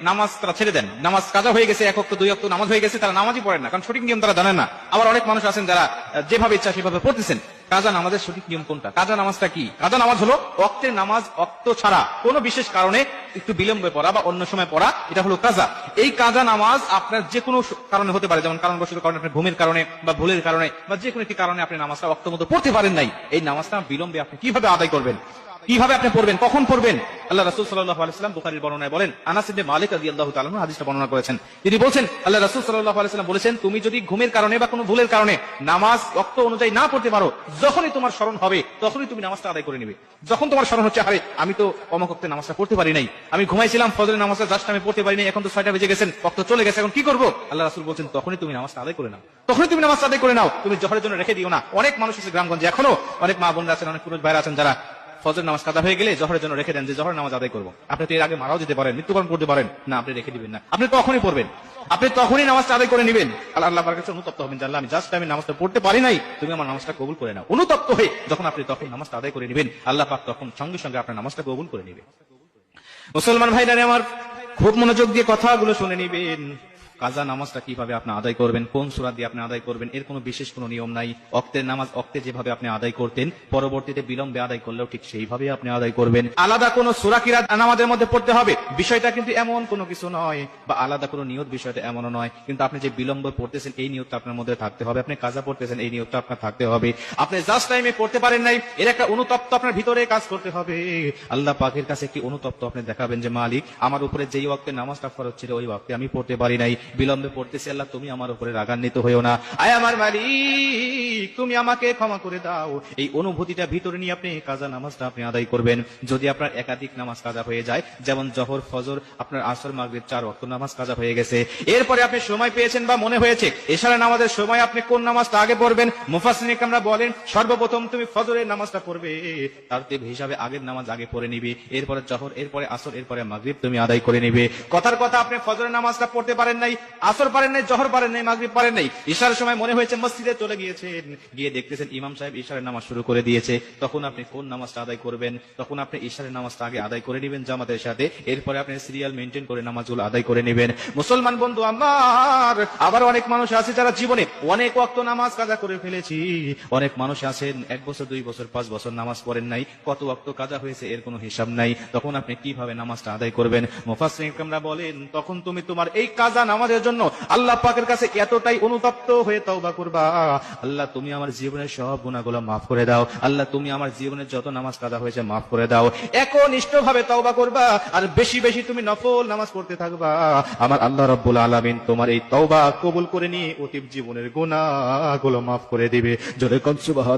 নামাজ তারা ছেড়ে দেন। নামাজ কাজা হয়ে গেছে, এক অক্ট দুই অক্ট নামাজ হয়ে গেছে, তারা নামাজই পড়েন না। কারণ সঠিক নিয়ম তারা জানেন না। আবার অনেক মানুষ আছেন যারা যেভাবে ইচ্ছা সেভাবে পড়তেছেন। কাজা নামাজের সঠিক নিয়ম কোনটা? কাজা নামাজটা কি? কাজা নামাজ হলো অক্তের নামাজ অক্ত ছাড়া কোনো বিশেষ কারণে একটু বিলম্বে পড়া বা অন্য সময় পড়া, এটা হলো কাজা। এই কাজা নামাজ আপনার যে কোনো কারণে হতে পারে, যেমন কারণবশত কারণে আপনার ঘুমের কারণে বা ভুলের কারণে বা যে কোনো একটি কারণে আপনি নামাজটা অক্ত মতো পড়তে পারেন নাই। এই নামাজটা বিলম্বে আপনি কীভাবে আদায় করবেন? কীভাবে আপনি পড়বেন? কখন পড়বেন? আল্লাহ রাসূল সাল্লাল্লাহু আলাইহি সাল্লাম বুখারীর বর্ণনায় বলেন, আনাস মালিক রাদিয়াল্লাহু তাআলা আনহু হাদিসটা বর্ণনা করেছেন। তিনি বলছেন, আল্লাহ রাসূল সাল্লাল্লাহু আলাইহি সাল্লাম বলেছেন, তুমি যদি ঘুমের কারণে বা কোনো ভুলের কারণে নামাজ ওয়াক্ত অনুযায়ী না পড়তে পারো, যখনই তোমার স্মরণ হবে, তখনই তুমি নামাজটা আদায় করে নিবে। যখন তোমার স্মরণ হচ্ছে, আরে, আমি তো অমক ওয়াক্তে নামাজটা পড়তে পারি নাই। আমি ঘুমাইছিলাম, ফজরের নামাজটা জাস্ট আমি পড়তে পারি নাই, এখন তো ছয়টা বেজে গেছেন ওয়াক্ত চলে গেছে, এখন কি করব? আল্লাহ রাসুল বলছেন, তখনই তুমি নামাজটা আদায় করে নাও। তখনই তুমি নামাজটা আদায় করে নাও। তুমি জহরের জন্য রেখে দিও না। অনেক মানুষ আছে গ্রামগঞ্জে এখনও, অনেক মা বোনরা আছেন, অনেক পুরুষ ভাইরা আছেন যারা ফজর নামাজ কাদা হয়ে গেলে জহরের জন্য রেখে দেন যে জহর নামাজ আদায় করব। আপনি তো এর আগে মারাও যেতে পারেন, মৃত্যুবরণ করতে পারেন। না, আপনি রেখে দিবেন না। আপনি তখনই পড়বেন। আপনি তখনই নামাজটা আদায় করে নেবেন। আল্লাহ আল্লাহ কাছে অনুতপ্ত হবেন জানলে আমি জাস্ট আমি নামাজটা পড়তে পারি নাই, তুমি আমার নামাজটা কবুল করে নাও। অনুতপ্ত হয়ে যখন আপনি তখন নামাজটা আদায় করে নেবেন, আল্লাহ পাক তখন সঙ্গে সঙ্গে আপনার নামাজটা কবুল করে নেবে। মুসলমান ভাইরা আমার, খুব মনোযোগ দিয়ে কথাগুলো শুনে নিবেন। কাজা নামাজটা কীভাবে আপনি আদায় করবেন, কোন সুরা দিয়ে আপনি আদায় করবেন, এর কোনো বিশেষ কোনো নিয়ম নাই। অক্তের নামাজ অক্তে যেভাবে আপনি আদায় করতেন, পরবর্তীতে বিলম্বে আদায় করলেও ঠিক সেইভাবে আপনি আদায় করবেন। আলাদা কোনো সুরা কিরাত নামাজের মধ্যে পড়তে হবে? বিষয়টা কিন্তু এমন কোনো কিছু নয়, বা আলাদা কোনো নিয়ত বিষয়টা এমনও নয়। কিন্তু আপনি যে বিলম্ব পড়তেছেন, এই নিয়তটা আপনার মধ্যে থাকতে হবে। আপনি কাজা পড়তেছেন, এই নিয়তটা আপনার থাকতে হবে। আপনি জাস্ট টাইমে পড়তে পারেন নাই, এর একটা অনুতপ্ত আপনার ভিতরে কাজ করতে হবে। আল্লাহ পাকের কাছে একটি অনুতপ্ত আপনি দেখাবেন যে, মালিক, আমার উপরে যেই ওয়াক্তে নামাজটা ফরজ ছিল, ওই ওয়াক্তে আমি পড়তে পারি নাই। বিলম্বে পড়তেছি আল্লাহ তুমি আমার উপরে রাগান্বিত হইও না। আয় আমার মালিক! তুমি আমাকে ক্ষমা করে দাও। এই অনুভূতিটা ভিতরে নিয়ে আপনি কাজা নামাজটা আপনি আদায় করবেন। যদি আপনার একাধিক নামাজ কাজা হয়ে যায়, যেমন জহর, ফজর, আপনার আসর, মাগরিব, চার ওয়াক্ত নামাজ কাজা হয়ে গেছে। এরপরে আপনি সময় পেয়েছেন বা মনে হয়েছে এশারা নামাজের সময় আপনি কোন নামাজটা আগে পড়বেন? মুফাসসিরিন আমরা বলেন, সর্বপ্রথম তুমি ফজরের নামাজটা পড়বে। তার হিসাবে আগের নামাজ আগে পড়ে নিবে। এরপরে জহর, এরপরে আসর, এরপরে মাগরিব তুমি আদায় করে নিবে। কথার কথা, আপনি ফজরের নামাজটা পড়তে পারেন নাই, আসর পারেন নাই, জহর পারেন নাই, মাগরিব পারেন নাই। ঈশার সময় মনে হয়েছে মসজিদে চলে গিয়েছেন। গিয়ে দেখতেছেন ইমাম সাহেব ঈশারের নামাজ শুরু করে দিয়েছে। তখন আপনি কোন নামাজটা আদায় করবেন? তখন আপনি ঈশারের নামাজটা আগে আদায় করে নেবেন জামাতের সাথে। এরপরে আপনি সিরিয়াল মেনটেন করে নামাজগুলো আদায় করে নেবেন। মুসলমান বন্ধু, আমার আবার অনেক মানুষ আছে যারা জীবনে অনেক ওয়াক্ত নামাজ কাজা করে ফেলেছি। অনেক মানুষ আছেন, এক বছর, দুই বছর, পাঁচ বছর নামাজ পড়েন নাই। কত ওয়াক্ত কাজা হয়েছে এর কোনো হিসাব নাই। তখন আপনি কীভাবে নামাজটা আদায় করবেন? মুফাসসিরিনরা বলেন, তখন তুমি তোমার এই কাজা নামাজের জন্য আল্লাহ পাকের কাছে এতটাই অনুতপ্ত হয়ে তওবা করবা। আল্লাহ তুমি আমার জীবনের সব গুণাগুলো মাফ করে দাও। আল্লাহ, তুমি আমার জীবনের যত নামাজ কাদা হয়েছে মাফ করে দাও। একনিষ্ঠ ভাবে তওবা করবা আর বেশি বেশি তুমি নফল নামাজ পড়তে থাকবা। আমার আল্লাহ রব্বুল আলমিন তোমার এই তওবা কবুল করে নিয়ে অতীব জীবনের গুণাগুলো মাফ করে দিবে। জোরে কনসুবাহ